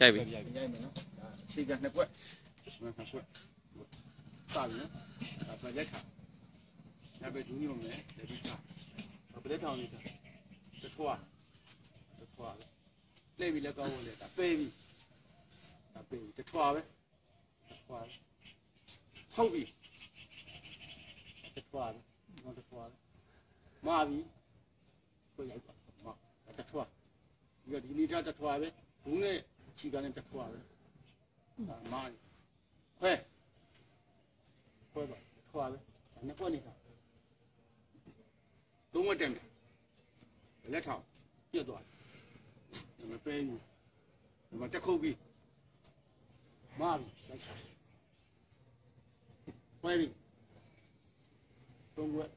ရိုက်ပြီရိုက်မယ်နော်ဒါအခြေခံနှစ်ကွက်နှစ်ကွက်စပြီနော်ဒါပဲလက်ထားဒါပဲဒူးညုံမယ်လက်ပြီးထားဒါပဲလက်ထောင်နေတာတထွားတထွားပဲလှည့်ပြီးလက်ကောင်းဝင်လေဒါပေးပြီဒါပေးပြီတထွားပဲတထွားပဲဖောက်ပြီတထွားပဲနော်တထွားပဲမာပြီကိုရိုက်ပါမာတထွားဒီကဒီနေ့တထွားပဲဘူးနဲ့ ခြေကလည်းတထွားပဲဒါမာခွဲခွဲပါထွားပဲဒါနှစ်ကွက်နေတာသုံးဝက်တက်တယ်လက်ထောင်ပြတ်သွားတယ်မပေးဘူးဒီမှာတက်ခုတ်ပြီးမာပြီလက်ချခွဲပြီသုံးဝက်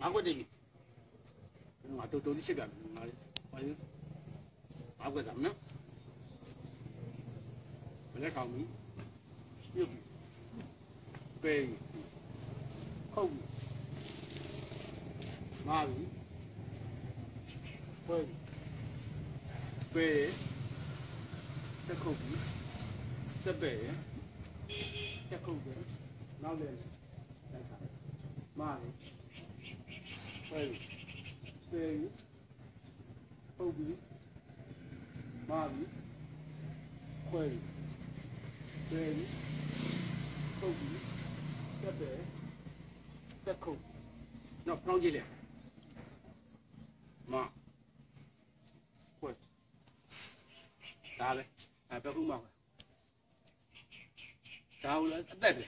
ငါးကွက်တည်းပြီငါတို့တို့ဒီချက်ကငါလေးခွဲပြီငါးကွက်သားနော် လက်ထောင်ပြီးပြုတ်ပြီပေးပြီခုတ်ပြီမာပြီခွဲပြီပေးတက်ခုတ်ပြီစက်ပဲတက်ခုတ်ပြီနောက်လည်းလိုက်စားမာပြီခွဲပြီပေးပြီခုတ်ပြီမာပြီခွဲ ပြီပေးပြီခုတ်ပြီစက်ပဲတက်ခုတ်နောက်ပေါင်းကြည့်လေမာခွဲဒါပဲအဲဘယ်ခုမှခွဲဒါဟုတ်လားအသက်ပဲ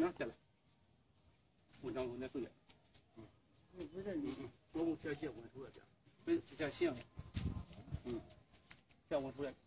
နော်တက်လာဘုံတော့နဲ့ဆိုရဘယ်နဲ့ဘုံဆက်ချက်ဝင်ထိုးရကြဘယ်ဆက်ရှင်းအောင်ဟင်းကြောင်ဝ